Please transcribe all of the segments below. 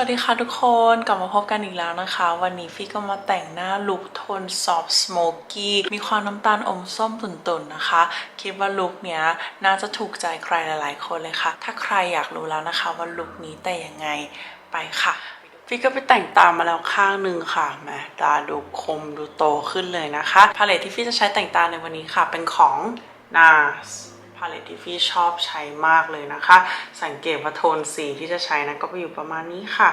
วัสดีค่ะทุกคนกลับมาพบกันอีกแล้วนะคะ วันนี้ฟี่ก็มาแต่งหน้าลุคโทนซอฟต์สโมกกี้มีความน้ำตาลอมส้มตุ่นๆนะคะ คิดว่าลุคเนี้ยน่าจะถูกใจใครหลายๆคนเลยค่ะ ถ้าใครอยากรู้แล้วนะคะว่าลุคนี้แต่ยังไงไปค่ะฟี่ก็ไปแต่งตามมาแล้วข้างหนึ่งค่ะแมตาดูคมดูโตขึ้นเลยนะคะพาเลตที่ฟี่จะใช้แต่งตาในวันนี้ค่ะเป็นของ NARS พาเลตที่ฟี่ชอบใช้มากเลยนะคะ สังเกตว่าโทนสีที่จะใช้นะก็ไปอยู่ประมาณนี้ค่ะ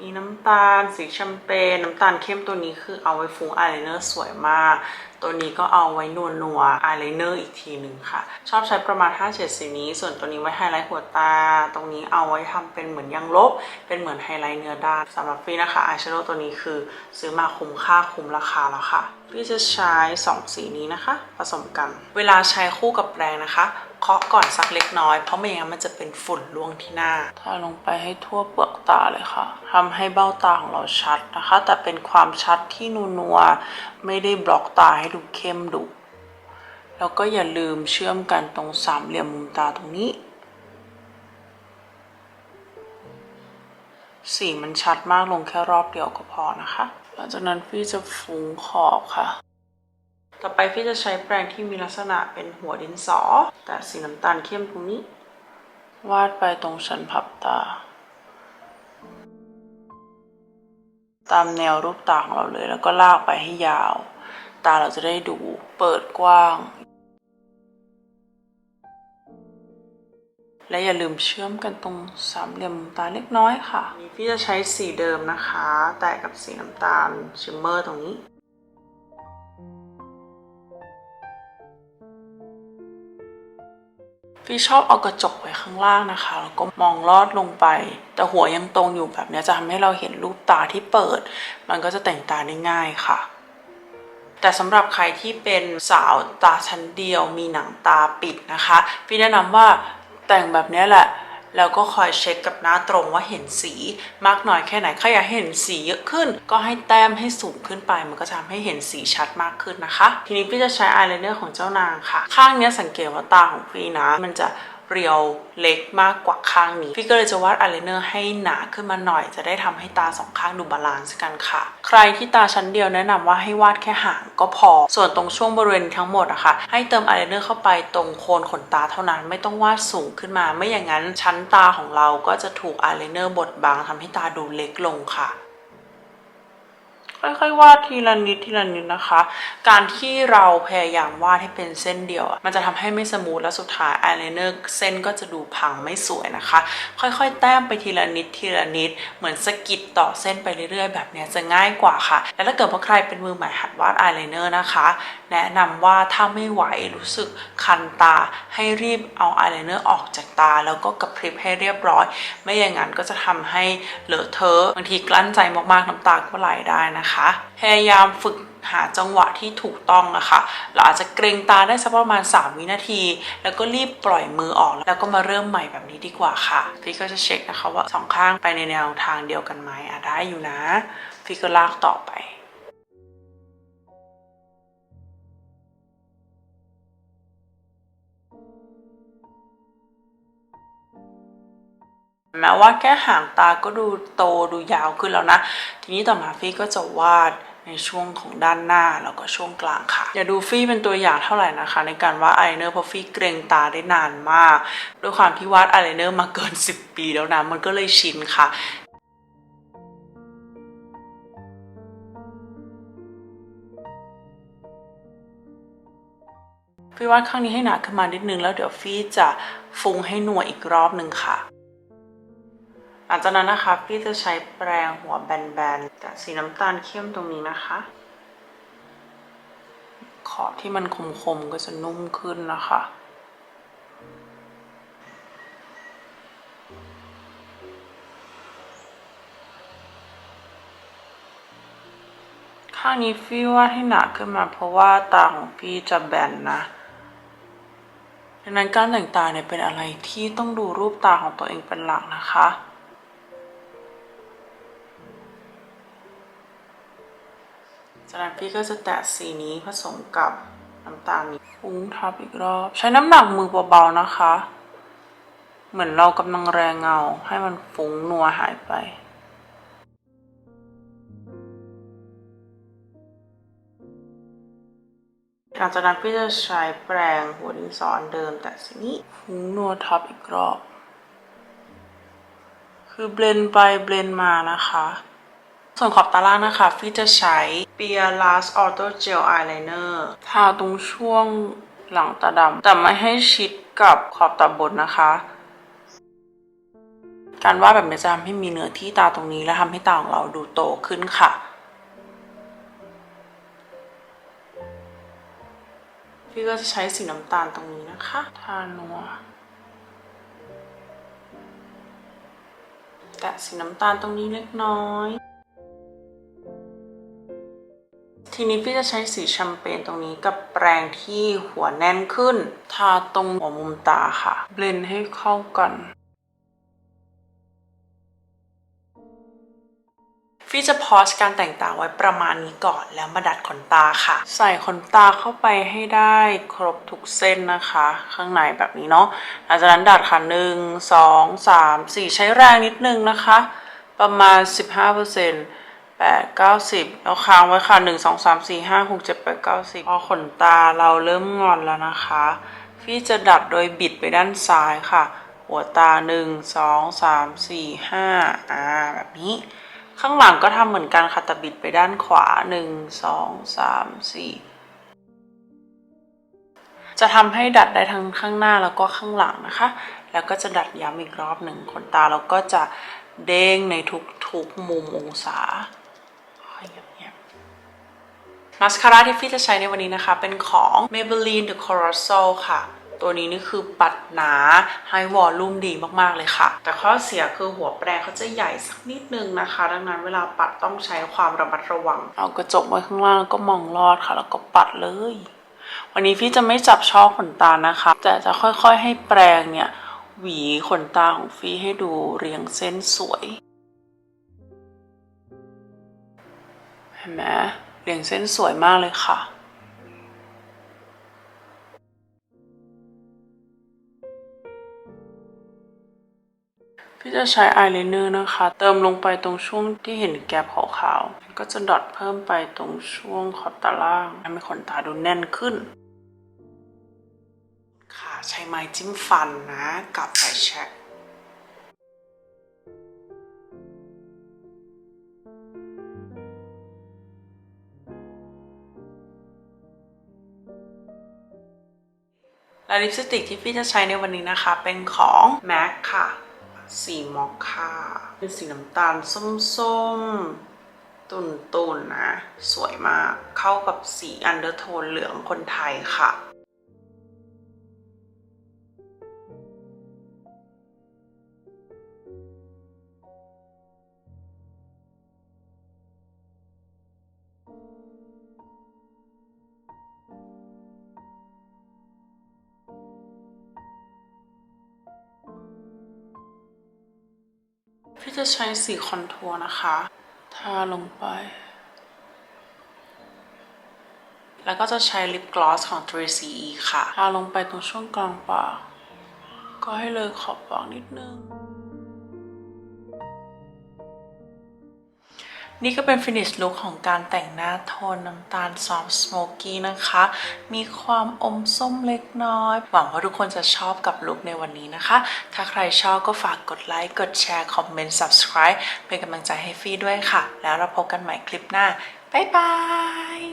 มีน้ำตาลสีแชมเปญน้ำตาลเข้มตัวนี้คือเอาไว้ฟุ้งอายไลเนอร์สวยมาก ตัวนี้ก็เอาไว้นัวนัวอายไลเนอร์อีกทีหนึ่งค่ะ ชอบใช้ประมาณ 5 เฉดสีนี้ ส่วนตัวนี้ไว้ไฮไลท์หัวตา ตรงนี้เอาไว้ทำเป็นเหมือนยังลบ เป็นเหมือนไฮไลท์เนื้อด้านสำหรับฟี่นะคะอายแชโดว์ตัวนี้คือซื้อมาคุ้มค่าคุ้มราคาแล้วค่ะพี่จะใช้ 2 สีนี้นะคะ ผสมกัน เวลาใช้คู่กับแปรงนะคะ เคาะก่อนสักเล็กน้อย เพราะไม่อย่างนั้นมันจะเป็นฝุ่นล่วงที่หน้าทาลงไปให้ทั่วเปลือกตาเลยค่ะทำให้เบ้าตาของเราชัดนะคะ แต่เป็นความชัดที่นัวๆไม่ได้บล็อกตาให้ดูเข้มดุแล้วก็อย่าลืมเชื่อมกันตรงสามเหลี่ยมมุมตาตรงนี้ สีมันชัดมากลงแค่รอบเดียวก็พอนะคะ หลังจากนั้นพี่จะฟุ้งขอบค่ะ ต่อไปพี่จะใช้แปรงที่มีลักษณะเป็นหัวดินสอ แต่สีน้ำตาลเข้มตรงนี้ วาดไปตรงชั้นพับตา ตามแนวรูปตาของเราเลย แล้วก็ลากไปให้ยาว ตาเราจะได้ดูเปิดกว้าง และอย่าลืมเชื่อมกันตรงสามเหลี่ยมตาเล็กน้อยค่ะนี่พี่จะใช้สีเดิมนะคะ แต่กับสีน้ำตาลชิมเมอร์ตรงนี้ พี่ชอบเอากระจกไว้ข้างล่างนะคะแล้วก็มองลอดลงไป แต่หัวยังตรงอยู่แบบนี้จะทำให้เราเห็นรูปตาที่เปิด มันก็จะแต่งตาได้ง่ายค่ะ แต่สำหรับใครที่เป็นสาวตาชั้นเดียวมีหนังตาปิดนะคะ พี่แนะนำว่าแต่งแบบนี้แหละ แล้วก็คอยเช็คกับหน้าตรงว่าเห็นสีมากน้อยแค่ไหนใครอยากเห็นสีเยอะขึ้น ก็ให้แต้มให้สูงขึ้นไป มันก็จะทำให้เห็นสีชัดมากขึ้นนะคะ ทีนี้พี่จะใช้อายไลเนอร์ของเจ้านางค่ะ ข้างนี้สังเกตว่าตาของพี่นะมันจะ เรียวเล็กมากกว่าข้างนี้พี่ก็เลยจะวาดอายไลเนอร์ให้หนาขึ้นมาหน่อย จะได้ทำให้ตาสองข้างดูบาลานซ์กันค่ะ ใครที่ตาชั้นเดียวแนะนำว่าให้วาดแค่หางก็พอ ส่วนตรงช่วงบริเวณทั้งหมดอะค่ะให้เติมอายไลเนอร์เข้าไปตรงโคนขนตาเท่านั้นไม่ต้องวาดสูงขึ้นมา ไม่อย่างนั้นชั้นตาของเราก็จะถูกอายไลเนอร์บดบังทำให้ตาดูเล็กลงค่ะ ค่อยๆวาดทีละนิดทีละนิดนะคะ การที่เราพยายามวาดให้เป็นเส้นเดียว มันจะทำให้ไม่สมูทและสุดท้ายอายไลเนอร์เส้นก็จะดูพังไม่สวยนะคะ ค่อยๆ แต้มไปทีละนิดทีละนิด เหมือนสกิดต่อเส้นไปเรื่อยๆ แบบนี้จะง่ายกว่าค่ะ และถ้าเกิดว่าใครเป็นมือใหม่หัดวาดอายไลเนอร์นะคะ แนะนำว่าถ้าไม่ไหวรู้สึกคันตาให้รีบเอาอายไลเนอร์ออกจากตา แล้วก็กระพริบให้เรียบร้อย ไม่อย่างนั้นก็จะทำให้เลอะเทอะบางทีกลั้นใจมากๆน้ำตาก็ไหลได้นะคะนะคะ พยายามฝึกหาจังหวะที่ถูกต้องนะคะ เราอาจจะเกรงตาได้สักประมาณ 3 วินาที แล้วก็รีบปล่อยมือออก แล้วก็มาเริ่มใหม่แบบนี้ดีกว่าค่ะพี่ก็จะเช็คนะคะว่าสองข้างไปในแนวทางเดียวกันไหมอะได้อยู่นะพี่ก็ลากต่อไป แม้ว่าแค่หางตาก็ดูโตดูยาวขึ้นแล้วนะ ทีนี้ต่อมาฟี่ก็จะวาดในช่วงของด้านหน้าแล้วก็ช่วงกลางค่ะ อย่าดูฟี่เป็นตัวอย่างเท่าไหร่นะคะ ในการวาดอายไลเนอร์เพราะฟี่เกรงตาได้นานมาก ด้วยความที่วาดอายไลเนอร์มาเกิน 10 ปีแล้วนะ มันก็เลยชินค่ะฟี่วาดข้างนี้ให้หนาขึ้นมานิดนึงแล้วเดี๋ยวฟี่จะฟุ้งให้หนัวอีกรอบหนึ่งค่ะ หลังจากนั้นนะคะพี่จะใช้แปรงหัวแบนๆแต่สีน้ำตาลเข้มตรงนี้นะคะ ขอบที่มันคมๆก็จะนุ่มขึ้นนะคะข้างนี้พี่วาดให้หนาขึ้นมาเพราะว่าตาของพี่จะแบนนะดังนั้นการแต่งตาเนี่ยเป็นอะไรที่ต้องดูรูปตาของตัวเองเป็นหลักนะคะ สลัดพี่ก็จะแตะสีนี้ผสมกับน้ำตาลนี้ฟุ้งทับอีกรอบ ใช้น้ำหนักมือเบาๆนะคะ เหมือนเรากำลังแรงเงาให้มันฟุ้งนัวหายไปหลังจากนั้นพี่จะใช้แปรงหัวดินสอนเดิมแตะสีนี้ฟุ้งนัวทับอีกรอบ คือเบลนไปเบลนมานะคะ ส่วนขอบตาล่างนะคะฟี่จะใช้ Pia Last Auto Gel Eyeliner ทาตรงช่วงหลังตาดำแต่ไม่ให้ชิดกับขอบตาบนนะคะ การวาดแบบนี้จะทำให้มีเนื้อที่ตาตรงนี้และทำให้ตาของเราดูโตขึ้นค่ะพี่ก็จะใช้สีน้ำตาลตรงนี้นะคะ ทานัว แตะสีน้ำตาลตรงนี้เล็กน้อย ทีนี้พี่จะใช้สีแชมเปญตรงนี้กับแปรงที่หัวแน่นขึ้น ทาตรงหัวมุมตาค่ะ เบลนให้เข้ากันฟี่จะพอสการแต่งตาไว้ประมาณนี้ก่อนแล้วมาดัดขนตาค่ะ ใส่ขนตาเข้าไปให้ได้ครบทุกเส้นนะคะ ข้างในแบบนี้เนาะหลังจากนั้นดัดค่ะหนึ่งสองสามสี่ใช้แรงนิดนึงนะคะ ประมาณ 15% แปดเก้าสิบแล้วค้างไว้ค่ะหนึ่งสองสามสี่ห้าหกเจ็ดแปดเก้าสิบพอขนตาเราเริ่มงอนแล้วนะคะฟี่จะดัดโดยบิดไปด้านซ้ายค่ะ หัวตาหนึ่งสองสามสี่ห้าอ่าแบบนี้ ข้างหลังก็ทำเหมือนกันค่ะแต่บิดไปด้านขวาหนึ่งสองสามสี่จะทำให้ดัดได้ทั้งข้างหน้าแล้วก็ข้างหลังนะคะ แล้วก็จะดัดย้ำอีกรอบหนึ่งขนตาเราก็จะเด้งในทุกๆมุมองศา อยเงียบๆมาสคาร่าที่ฟี่จะใช้ในวันนี้นะคะ เป็นของ Maybelline The Colossal ค่ะ ตัวนี้นี่คือปัดหนาให้วอลลุ่มดีมากๆเลยค่ะ แต่ข้อเสียคือหัวแปรงเขาจะใหญ่สักนิดนึงนะคะ ดังนั้นเวลาปัดต้องใช้ความระมัดระวัง เอากระจกไว้ข้างล่างแล้วก็มองลอดค่ะ แล้วก็ปัดเลย วันนี้พี่จะไม่จับช่อขนตานะคะ แต่จะค่อยๆให้แปรงเนี่ยหวีขนตาของฟี่ให้ดูเรียงเส้นสวย เห็นไหมเรียงเส้นสวยมากเลยค่ะพี่จะใช้อายไลเนอร์นะคะ เติมลงไปตรงช่วงที่เห็นแกปขาวๆก็จะดอทเพิ่มไปตรงช่วงขอบตาล่างให้ขนตาดูแน่นขึ้น ค่ะใช้ไม้จิ้มฟันนะ กับไฟแช็ก และลิปสติกที่พี่จะใช้ในวันนี้นะคะ เป็นของ MAC ค่ะ สีมอคค่าเป็นสีน้ำตาลส้มๆ ตุ่นๆนะสวยมากเข้ากับสีอันเดอร์โทนเหลืองคนไทยค่ะ จะใช้สีคอนทัวร์นะคะ ทาลงไป แล้วก็จะใช้ลิปกลอสของ 3CE ค่ะ ทาลงไปตรงช่วงกลางปาก ก็ให้เลยขอบปากนิดนึง นี่ก็เป็นฟินิชลุคของการแต่งหน้าโทนน้ำตาลซอฟสโมกกี้นะคะ มีความอมส้มเล็กน้อย หวังว่าทุกคนจะชอบกับลุคในวันนี้นะคะ ถ้าใครชอบก็ฝากกดไลค์ กดแชร์ คอมเมนต์ subscribe เป็นกำลังใจให้ฟี่ด้วยค่ะ แล้วเราพบกันใหม่คลิปหน้า บ๊ายบาย